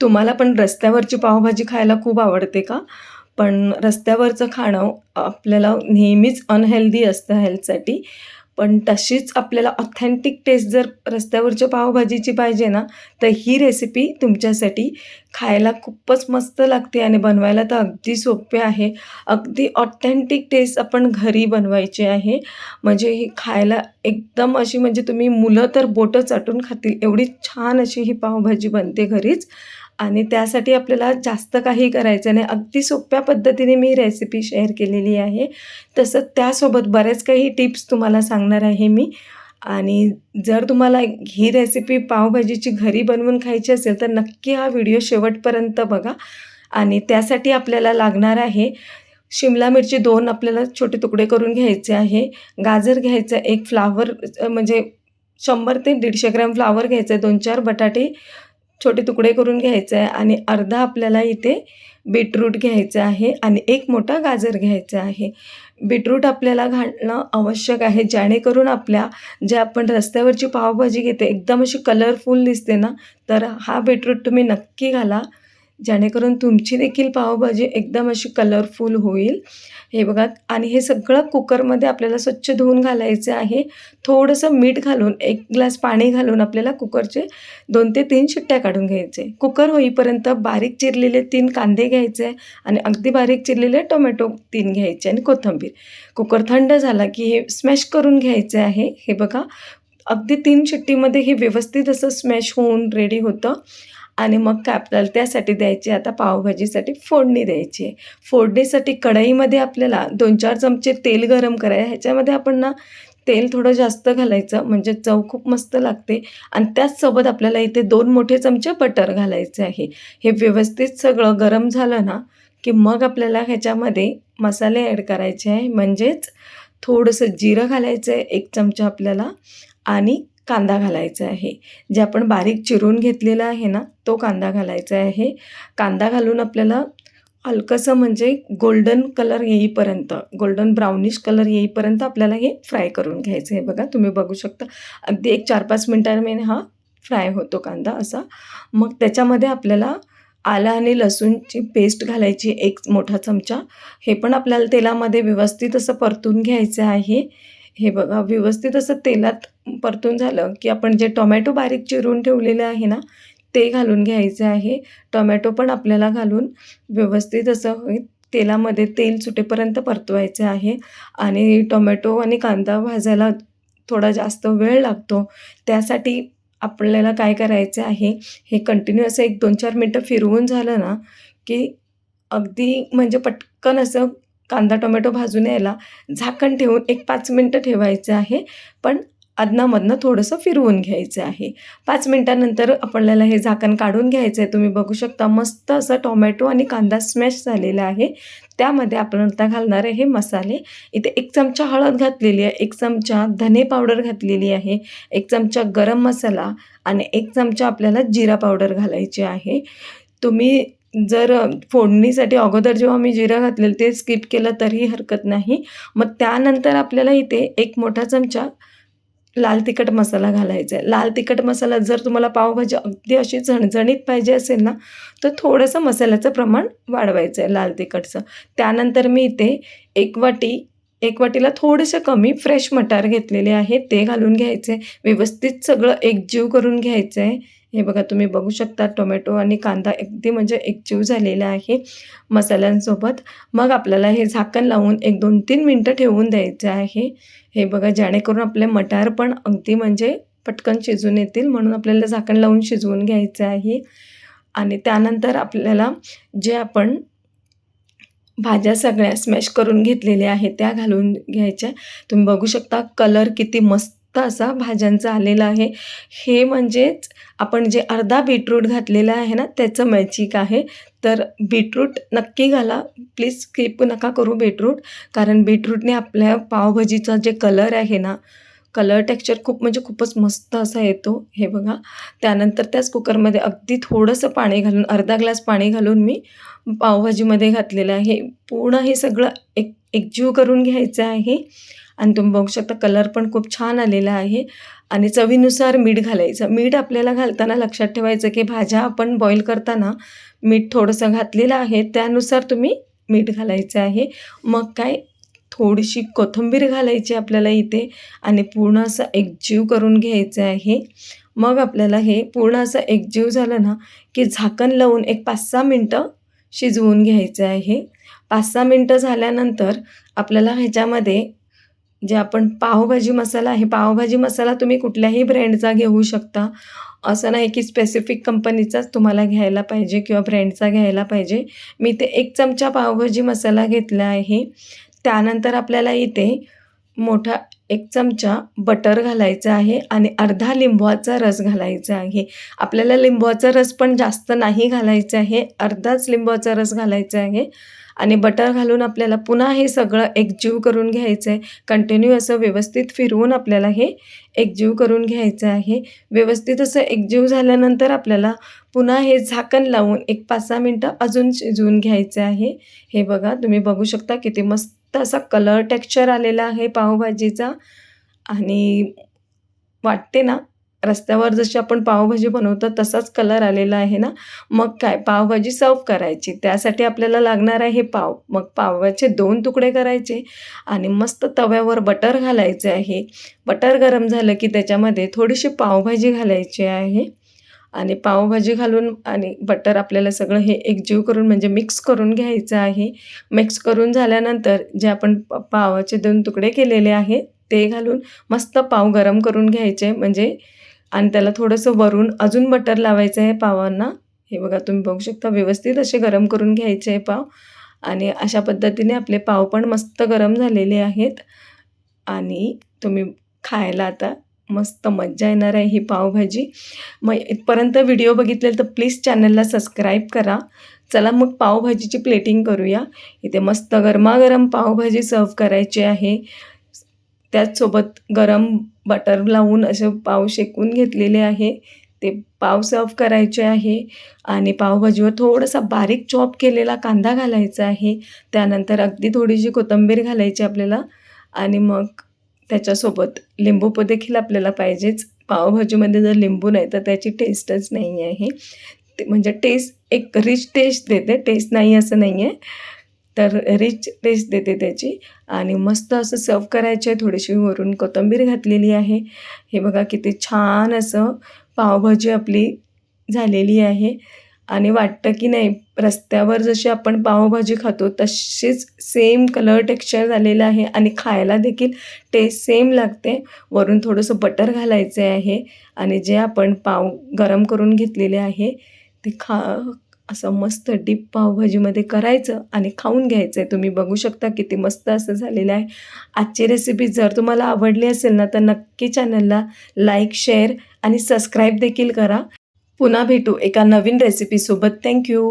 तुम्हाला पण रस्त्यावरची पावभाजी खायला खूप आवडते का? पण रस्त्यावरचं खाणं आपल्याला नेहमीच अनहेल्दी असतं हेल्थसाठी. पण तशीच आपल्याला ऑथेंटिक टेस्ट जर रस्त्यावरच्या पावभाजीची पाहिजे ना, तर ही रेसिपी तुमच्यासाठी खायला खूपच मस्त लागते आणि बनवायला तर अगदी सोपे आहे. अगदी ऑथेंटिक टेस्ट आपण घरी बनवायची आहे. म्हणजे ही खायला एकदम अशी म्हणजे तुम्ही मुलं तर बोटं चाटून खातील एवढी छान अशी ही पावभाजी बनते घरीच. आणि त्यासाठी आपल्याला जास्त काही करायचं नाही. अगदी सोप्या पद्धतीने मी रेसिपी शेअर केलेली आहे. तसं त्यासोबत बऱ्याच काही टिप्स तुम्हाला सांगणार आहे मी. आणि जर तुम्हाला ही रेसिपी पावभाजीची घरी बनवून खायची असेल, तर नक्की हा व्हिडिओ शेवटपर्यंत बघा. आणि त्यासाठी आपल्याला लागणार आहे शिमला मिरची दोन आपल्याला छोटे तुकडे करून घ्यायचे आहे. गाजर घ्यायचं, एक फ्लावर म्हणजे शंभर ते दीडशे ग्रॅम फ्लावर घ्यायचं आहे. 2-4 बटाटे छोटे तुकडे करून घ्यायचे आहे आणि अर्धा आपल्याला इथे बीटरूट घ्यायचं आहे आणि एक मोठा गाजर घ्यायचा आहे. बीटरूट आपल्याला घालणं आवश्यक आहे, जेणेकरून आपल्या ज्या आपण रस्त्यावरची पावभाजी घेते एकदम अशी कलरफुल दिसते ना, तर हा बीटरूट तुम्ही नक्की घाला. जेणेकरून तुमची देखील पावभाजी एकदम अशी कलरफुल होईल. हे बघा आणि हे सगळं कुकरमध्ये आपल्याला स्वच्छ धुवून घालायचं आहे. थोडंसं मीठ घालून, एक ग्लास पाणी घालून आपल्याला कुकरचे दोन ते तीन शिट्ट्या काढून घ्यायचे. कुकर होईपर्यंत बारीक चिरलेले तीन कांदे घ्यायचे आणि अगदी बारीक चिरलेले टोमॅटो तीन घ्यायचे आणि कोथिंबीर. कुकर थंड झाला की हे स्मॅश करून घ्यायचे आहे. हे बघा अगदी तीन शिट्टीमध्ये हे व्यवस्थित असं स्मॅश होऊन रेडी होतं. आणि मग काय आपल्याला त्यासाठी द्यायची आता पावभाजीसाठी फोडणी द्यायची आहे. फोडणीसाठी कढईमध्ये आपल्याला 2-4 चमचे तेल गरम करायचं. ह्याच्यामध्ये आपण ना तेल थोडं जास्त घालायचं म्हणजे चव खूप मस्त लागते आणि त्याचसोबत आपल्याला इथे दोन मोठे चमचे बटर घालायचे आहे. हे व्यवस्थित सगळं गरम झालं ना, की मग आपल्याला ह्याच्यामध्ये मसाले ॲड करायचे आहे. म्हणजेच थोडंसं जिरं घालायचं आहे एक चमचा आपल्याला आणि कांदा घालायचा आहे. जे आपण बारीक चिरून घेतलेला आहे ना, तो कांदा घालायचा आहे. कांदा घालून आपल्याला हलकंसं म्हणजे गोल्डन कलर येईपर्यंत, गोल्डन ब्राउनिश कलर येईपर्यंत आपल्याला हे फ्राय करून घ्यायचं आहे. बघा तुम्ही बघू शकता अगदी एक चार पाच मिनटांमध्ये हा फ्राय होतो कांदा असा. मग त्याच्यामध्ये आपल्याला आलं आणि लसूणची पेस्ट घालायची एक मोठा चमचा. हे पण आपल्याला तेलामध्ये व्यवस्थित असं परतून घ्यायचं आहे. हे बघा व्यवस्थित असं तेलात परतून झालं, की आपण जे टोमॅटो बारीक चिरून ठेवलेलं आहे ना, ते घालून घ्यायचं आहे. टोमॅटो पण आपल्याला घालून व्यवस्थित असं तेलामध्ये तेल सुटेपर्यंत परतवायचं आहे आणि टोमॅटो आणि कांदा भाजायला थोडा जास्त वेळ लागतो. त्यासाठी आपल्याला काय करायचं आहे, हे कंटिन्यू असं एक दोन चार मिनटं फिरवून झालं ना, की अगदी म्हणजे पटकन असं कांदा, टोमॅटो भाजून यायला झाकण ठेवून एक पाच मिनटं ठेवायचं आहे. पण अदनामधनं थोडंसं फिरवून घ्यायचं आहे. पाच मिनटानंतर आपल्याला हे झाकण काढून घ्यायचं आहे. तुम्ही बघू शकता मस्त असं टोमॅटो आणि कांदा स्मॅश झालेला आहे. त्यामध्ये आपण आता घालणार आहे हे मसाले. इथे एक चमचा हळद घातलेली आहे, एक चमचा धने पावडर घातलेली आहे, एक चमचा गरम मसाला आणि एक चमचा आपल्याला जिरा पावडर घालायची आहे. तुम्ही जर फोडणीसाठी अगोदर जेव्हा मी जिरं घातलेलं ते स्किप केलं तरीही हरकत नाही. मग त्यानंतर आपल्याला इथे एक मोठा चमचा लाल तिखट मसाला घालायचा आहे. लाल तिखट मसाला जर तुम्हाला पावभाजी अगदी अशी झणझणीत पाहिजे असेल ना, तर थोडंसं मसाल्याचं प्रमाण वाढवायचं आहे लाल तिखटचं. त्यानंतर मी इथे एक वाटी एक वाटीला थोडंसं कमी फ्रेश मटार घेतलेले आहे, ते घालून घ्यायचे. व्यवस्थित सगळं एकजीव करून घ्यायचं आहे. हे बघा तुम्ही बघू शकता टोमॅटो आणि कांदा अगदी म्हणजे एकजीव झालेला आहे मसाल्यांसोबत. मग आपल्याला हे झाकण लावून एक दोन तीन मिनटं ठेवून द्यायचं आहे. हे बघा जेणेकरून आपले मटार पण अगदी म्हणजे पटकन शिजून येतील म्हणून आपल्याला झाकण लावून शिजवून घ्यायचं आहे. आणि त्यानंतर आपल्याला जे आपण भाज्या सगळ्या स्मॅश करून घेतलेल्या आहेत त्या घालून घ्यायच्या. तुम्ही बघू शकता कलर किती मस्त असा भाज्यांचा आलेला आहे. हे म्हणजेच आपण जे अर्धा बीटरूट घातलेला आहे ना, त्याचं मॅजिक आहे. तर बीटरूट नक्की घाला. प्लीज स्किप नका करू बीटरूट. कारण बीटरूटने आपल्या पावभाजीचा जे कलर आहे ना, कलर टेक्स्चर खूप म्हणजे खूपच मस्त असा येतो. हे बघा. त्यानंतर त्याच कुकरमध्ये अगदी थोडंसं पाणी घालून अर्धा ग्लास पाणी घालून मी पावभाजीमध्ये घातलेलं आहे. पूर्ण हे सगळं एक एकजीव करून घ्यायचं आहे आणि तुम्ही बघू शकता कलर पण खूप छान आलेला आहे. आणि चवीनुसार मीठ घालायचं. मीठ आपल्याला घालताना लक्षात ठेवायचं की भाज्या आपण बॉईल करताना मीठ थोडंसं घातलेलं आहे. त्यानुसार तुम्ही मीठ घालायचं आहे. मग काय? थोडीशी कोथिंबीर घालायची आपल्याला इथे आणि पूर्ण असं एकजीव करून घ्यायचं आहे. मग आपल्याला हे पूर्ण असं एकजीव झालं ना की झाकण लावून एक पाच सहा मिनटं शिजवून घ्यायचं आहे. पाच सहा मिनटं झाल्यानंतर आपल्याला ह्याच्यामध्ये जे आपण पावभाजी मसाला आहे पावभाजी मसाला तुम्ही कुठल्याही ब्रँडचा घेऊ शकता. असं नाही की स्पेसिफिक कंपनीचाच तुम्हाला घ्यायला पाहिजे किंवा ब्रँडचा घ्यायला पाहिजे. मी ते एक चमचा पावभाजी मसाला घेतला आहे. त्यानंतर आपल्याला इथे मोठा एक चमचा बटर घालायचा आहे आणि अर्धा लिंबवाचा रस घालायचा आहे. आपल्याला लिंबवाचा रस पण जास्त नाही घालायचा आहे. अर्धाच लिंबवाचा रस घालायचा आहे आणि बटर घालून आपल्याला पुन्हा हे सगळं एकजीव करून घ्यायचं आहे कंटिन्यू असं व्यवस्थित फिरवून आपल्याला हे एकजीव करून घ्यायचं आहे. व्यवस्थित असं एकजीव झाल्यानंतर आपल्याला पुन्हा हे झाकण लावून एक पाच सहा मिनटं अजून शिजवून घ्यायचं आहे. हे बघा तुम्ही बघू शकता किती मस्त असा कलर टेक्स्चर आलेला आहे पावभाजीचा. आणि वाटते ना रस्त्यावर जशी आपण पावभाजी बनवतो तसाच कलर आलेला आहे ना. मग काय पावभाजी सर्व करायची. त्यासाठी आपल्याला लागणार आहे पाव. मग पावाचे दोन तुकडे करायचे आणि मस्त तव्यावर बटर घालायचे आहे. बटर गरम झालं की त्याच्यामध्ये थोडीशी पावभाजी घालायची आहे. आणि पावभाजी घालून आणि बटर आपल्याला सगळं हे एकजीव करून म्हणजे मिक्स करून घ्यायचं आहे. मिक्स करून झाल्यानंतर जे आपण प पावाचे दोन तुकडे केलेले आहे ते घालून मस्त पाव गरम करून घ्यायचे. म्हणजे आणि त्याला थोडंसं वरून अजून बटर लावायचं आहे पावांना. हे बघा तुम्ही बघू शकता व्यवस्थित असे गरम करून घ्यायचे आहे पाव. आणि अशा पद्धतीने आपले पाव पण मस्त गरम झालेले आहेत. आणि तुम्ही खायला आता मस्त मज्जा येणार आहे ही पावभाजी. मग इथपर्यंत व्हिडिओ बघितले तर प्लीज चॅनलला सबस्क्राईब करा. चला मग पावभाजीची प्लेटिंग करूया. इथे मस्त गरमागरम पावभाजी सर्व करायची आहे. त्याचसोबत गरम बटर लावून असे पाव शेकून घेतलेले आहे. ते पाव सर्व करायचे आहे. आणि पावभाजीवर थोडासा बारीक चॉप केलेला कांदा घालायचा आहे. त्यानंतर अगदी थोडीशी कोथिंबीर घालायची आपल्याला. आणि मग त्याच्यासोबत. लिंबू देखील आपल्याला पाहिजेच. पावभाजीमध्ये जर लिंबू नाही तर त्याची टेस्टच नाही आहे ते म्हणजे टेस्ट एक रिच टेस्ट देते. टेस्ट नाही असं नाही आहे तर रिच टेस्ट देते त्याची. आणि मस्त असं सर्व करायचं आहे थोडीशी वरून कोथिंबीर घातलेली आहे. हे बघा किती छान असं पावभाजी आपली झालेली आहे. आणि वाटतं की नाही रस्त्यावर जशी आपण पावभाजी खातो तशीच सेम कलर टेक्स्चर झालेलं आहे आणि खायला देखील टेस्ट सेम लागते. वरून थोडंसं बटर घालायचं आहे आणि जे आपण पाव गरम करून घेतलेले आहे ते खा असं मस्त डीप पावभाजीमध्ये करायचं आणि खाऊन घ्यायचं आहे तुम्ही बघू शकता किती मस्त असं झालेलं आहे. आजची रेसिपी जर तुम्हाला आवडली असेल ना तर नक्की चॅनलला लाईक शेअर आणि सबस्क्राईब देखील करा. पुन्हा भेटू एका नवीन रेसिपीसोबत थँक्यू